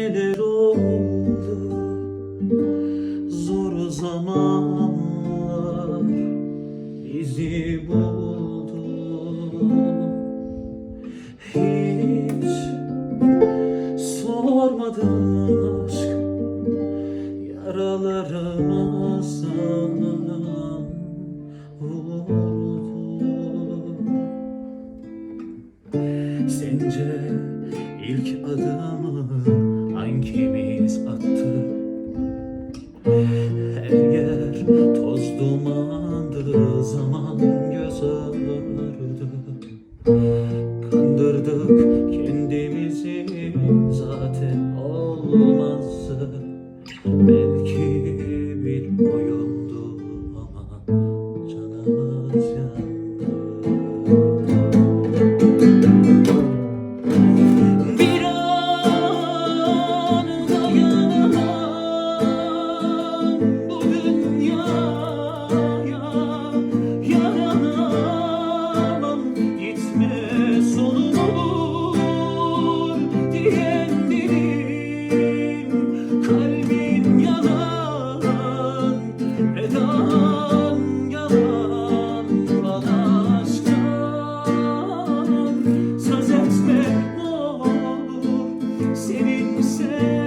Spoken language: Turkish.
neler oldu? Zor zamanlar bizi buldu. Hiç sormadın aşk Yaralarıma sana Sence ilk adımı hangimiz attı? Her yer toz dumandı zaman göz ağrıdı seninse